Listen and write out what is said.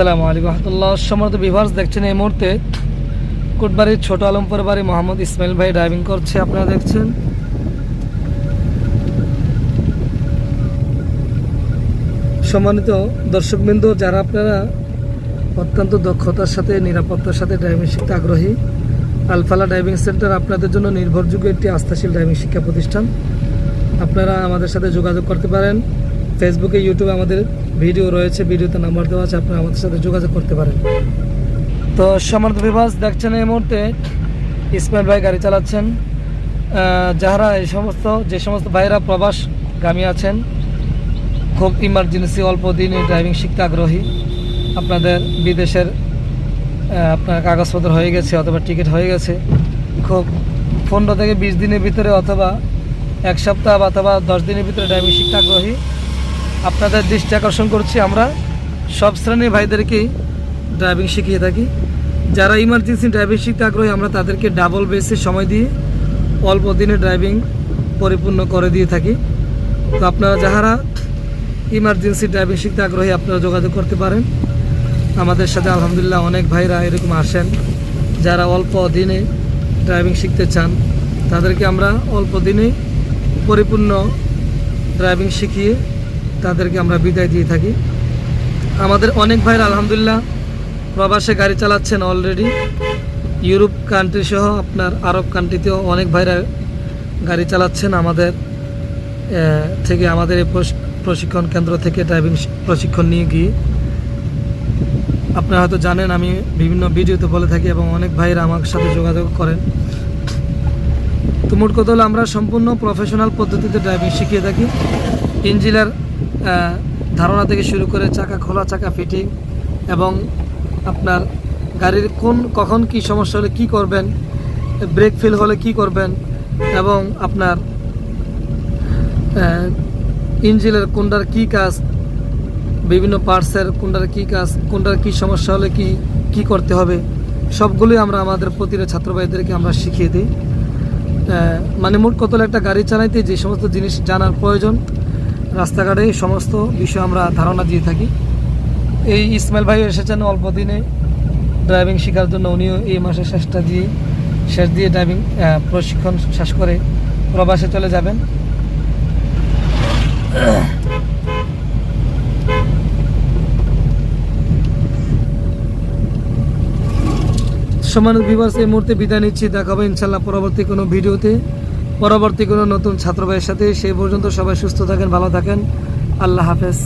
আসসালামু আলাইকুম। রহমতুল্লাহ, সম্মানিত বিভার্স দেখছেন এই মুহূর্তে কোটবাড়ির ছোট আলমপুর বাড়ি মোহাম্মদ ইসমাইল ভাই ড্রাইভিং করছে, আপনারা দেখছেন। সম্মানিত দর্শকবৃন্দ, যারা আপনারা অত্যন্ত দক্ষতার সাথে, নিরাপত্তার সাথে ড্রাইভিং শিখতে আগ্রহী, আলফালা ড্রাইভিং সেন্টার আপনাদের জন্য নির্ভরযোগ্য একটি আস্থাশীল ড্রাইভিং শিক্ষা প্রতিষ্ঠান। আপনারা আমাদের সাথে যোগাযোগ করতে পারেন। ফেসবুকে ইউটিউবে আমাদের ভিডিও রয়েছে। ভিডিওতে নাম্বার দেওয়া আছে, আপনারা আমাদের সাথে যোগাযোগ করতে পারেন। তো সমান্ত বিভাস দেখছেন এই মুহূর্তে ইসমাইল ভাই গাড়ি চালাচ্ছেন। যারা এই সমস্ত, যে সমস্ত ভাইরা প্রবাসগামী আছেন, খুব ইমার্জেন্সি অল্প দিনে ড্রাইভিং শিখতে আগ্রহী। আপনাদের বিদেশের আপনার কাগজপত্র হয়ে গেছে অথবা টিকিট হয়ে গেছে। খুব পনেরো থেকে বিশ দিনের ভিতরে অথবা এক সপ্তাহ অথবা দশ দিনের ভিতরে ড্রাইভিং শিখতে আগ্রহী। আপনাদের দৃষ্টি আকর্ষণ করছি আমরা। সব শ্রেণির ভাইদেরকেই ড্রাইভিং শিখিয়ে থাকি। যারা ইমার্জেন্সি ড্রাইভিং শিখতে আগ্রহী, আমরা তাদেরকে ডাবল বেসে সময় দিয়ে অল্প দিনে ড্রাইভিং পরিপূর্ণ করে দিয়ে থাকি। তো আপনারা যাহারা ইমার্জেন্সি ড্রাইভিং শিখতে আগ্রহী, আপনারা যোগাযোগ করতে পারেন। আমাদের সাথে আলহামদুলিল্লাহ অনেক ভাইরা এরকম আসেন, যারা অল্প দিনে ড্রাইভিং শিখতে চান। তাদেরকে আমরা অল্প দিনে পরিপূর্ণ ড্রাইভিং শিখিয়ে তাদেরকে আমরা বিদায় দিয়ে থাকি। আমাদের অনেক ভাইরা আলহামদুলিল্লাহ প্রবাসে গাড়ি চালাচ্ছেন অলরেডি ইউরোপ কান্ট্রি সহ আপনার আরব কান্ট্রিতেও অনেক ভাইরা গাড়ি চালাচ্ছেন। আমাদের থেকে আমাদের এই প্রশ- প্রশিক্ষণ কেন্দ্র থেকে ড্রাইভিং প্রশিক্ষণ নিয়ে গিয়ে। আপনারা হয়তো জানেন, আমি বিভিন্ন ভিডিওতে বলে থাকি এবং অনেক ভাইরা আমার সাথে যোগাযোগ করেন। তো মোট কথা হলো আমরা সম্পূর্ণ প্রফেশনাল পদ্ধতিতে ড্রাইভিং শিখিয়ে থাকি। ইঞ্জিনের ধারণা থেকে শুরু করে চাকা খোলা, চাকা ফিটিং এবং আপনার গাড়ির কোন, কখন কি সমস্যা হলে কি করবেন ব্রেক ফেল হলে কি করবেন এবং আপনার ইঞ্জিনের কোনটার কি কাজ, বিভিন্ন পার্টসের কোনটার কি কাজ, কোনটার কি সমস্যা হলে কি কি করতে হবে, সবগুলোই আমরা আমাদের প্রতিটা ছাত্রভাইদেরকে আমরা শিখিয়ে দিই। মানে মোট কত একটা গাড়ি চালাইতে যে সমস্ত জিনিস জানার প্রয়োজন রাস্তাঘাটে সমস্ত বিষয় আমরা ধারণা দিয়ে থাকি। এই ইসমাইল ভাই এসেছেন অল্প দিনে। ড্রাইভিং শেখার জন্য উনিও এই মাসের শেষটা দিয়ে, শেষ দিয়ে ড্রাইভিং প্রশিক্ষণ শেষ করে প্রবাসে চলে যাবেন। সমান বিভাস এই মুহূর্তে বিদায় নিচ্ছি। দেখাবো ইনশাল্লাহ পরবর্তী কোনো ভিডিওতে। পরবর্তী কোনো নতুন ছাত্র ভাইয়ের সাথে, সেই পর্যন্ত সবাই সুস্থ থাকেন, ভালো থাকেন। আল্লাহ হাফেজ।